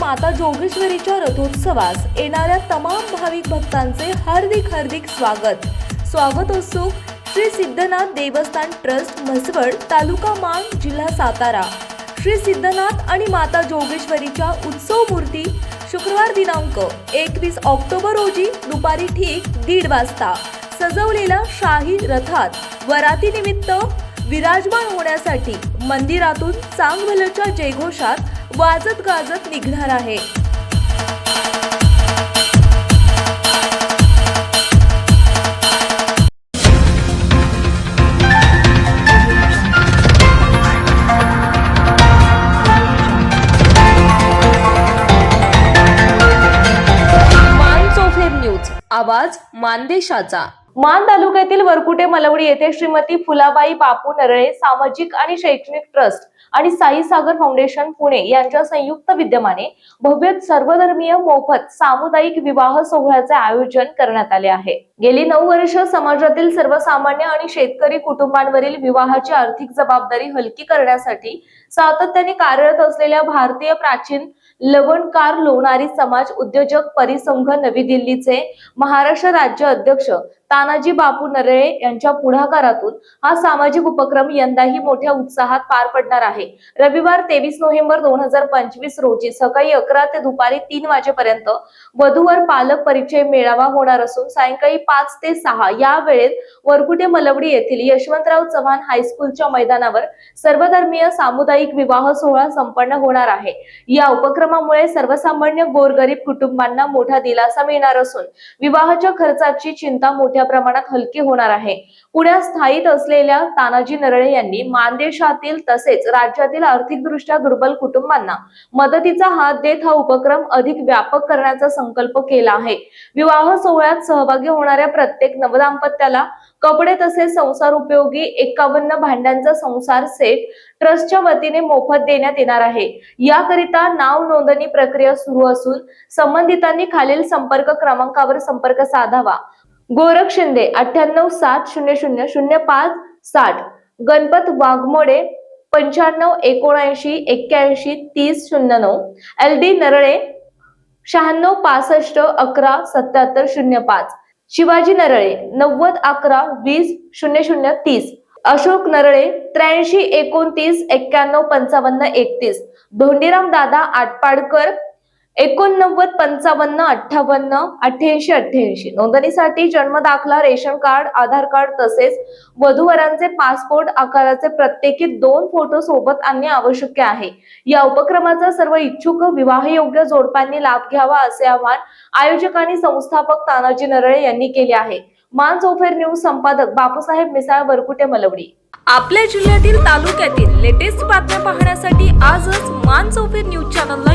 माता जोगेश्वरीच्या रथोत्सवास येणाऱ्या तमाम भाविक भक्तांचे हार्दिक हार्दिक स्वागत. स्वागतोत्सुक श्री सिद्धनाथ देवस्थान ट्रस्ट म्हसवड तालुका मान जिल्हा सातारा. श्री सिद्धनाथ आणि माता जोगेश्वरीच्या उत्सव मूर्ती शुक्रवार दिनांक एकवीस ऑक्टोबर रोजी दुपारी ठीक दीड वाजता सजवलेल्या शाही रथात वरातीनिमित्त विराजमान होण्यासाठी मंदिरातून चांगभलच्या जयघोषात वाजत गाजत निघणार आहे. न्यूज आवाज मानदेशाचा. मान तालुक्यातील वरकुटे मलवडी येथे श्रीमती फुलाबाई बापू नरळे सामाजिक आणि शैक्षणिक ट्रस्ट आणि साई सागर फाउंडेशन पुणे यांच्या संयुक्त विद्यमाने भव्य सर्वधर्मीय मोफत सामुदायिक विवाह सोहळ्याचे आयोजन करण्यात आले आहे. गेली नऊ वर्ष समाजातील सर्वसामान्य आणि शेतकरी कुटुंबांवरील विवाहाची आर्थिक जबाबदारी हलकी करण्यासाठी सातत्याने कार्यरत असलेल्या भारतीय प्राचीन लवणकार लोणारी समाज उद्योजक परिसंघ नवी दिल्लीचे महाराष्ट्र राज्य अध्यक्ष तानाजी बापू नरळे यांच्या पुढाकारातून हा सामाजिक उपक्रम यंदाही मोठ्या उत्साहात पार पडणार आहे. रविवार तेवीस नोव्हेंबर दोन हजार पंचवीस रोजी सकाळी अकरा ते दुपारी तीन वाजेपर्यंत वधूवर पालक परिचय मेळावा होणार असून सायंकाळी पाच ते सहा या वेळेत वरकुटे मलवडी येथील यशवंतराव चव्हाण हायस्कूलच्या मैदानावर सर्वधर्मीय सामुदायिक विवाह सोहळा संपन्न होणार आहे. या उपक्रमामुळे सर्वसामान्य गोरगरीब कुटुंबांना मोठा दिलासा मिळणार असून विवाहाच्या खर्चाची चिंता मोठ्या प्रमाणात हलके होणार आहे. पुण्यात स्थायित असलेल्या तानाजी नरळे यांनी मानदेशातील तसेच राज्यातील आर्थिकदृष्ट्या दुर्बल कुटुंबांना मदतीचा हात देत हा उपक्रम अधिक व्यापक करण्याचा संकल्प केला आहे. विवाह सोहळ्यात सहभागी होणाऱ्या प्रत्येक नवदाम्पत्याला कपडे तसेच संसार उपयोगी एकावन्न भांड्यांचा संसार सेट ट्रस्टच्या वतीने मोफत देण्यात येणार आहे. याकरिता नाव नोंदणी प्रक्रिया सुरू असून संबंधितांनी खालील संपर्क क्रमांकावर संपर्क साधावा. गोरख शिंदे अठ्ठ्याण्णव सात शून्य शून्य शून्य पाच साठ. गणपत वाघमोडे पंच्याण्णव एकोणऐंशी एक्क्याऐंशी तीस शून्य नऊ. एल डी नरळे शहाण्णव पासष्ट अकरा सत्याहत्तर शून्य पाच. शिवाजी नरळे नव्वद अकरा वीस शून्य शून्य तीस. अशोक नरळे त्र्याऐंशी एकोणतीस एक्क्याण्णव पंचावन्न एकतीस. धोंडीराम दादा आटपाडकर एकोणनव्वद पंचावन्न अठ्ठावन्न अठ्ठ्याऐंशी अठ्ठ्याऐंशी. नोंदणीसाठी जन्म दाखला रेशन कार्ड आधार कार्ड तसेच वधूवरांचे पासपोर्ट आकाराचे प्रत्येकी दोन फोटो सोबत आणणे आवश्यक आहे. या उपक्रमाचा सर्व इच्छुक विवाहयोग्य जोडप्यांनी लाभ घ्यावा असे आवाहन आयोजक आणि संस्थापक तानाजी नरळे यांनी केले आहे. मान चौफेर न्यूज संपादक बापूसाहेब मिसाळ वरकुटे मलवडी. आपल्या जिल्ह्यातील तालुक्यातील लेटेस्ट बातम्या पाहण्यासाठी आजच मान चौफेर न्यूज चॅनलला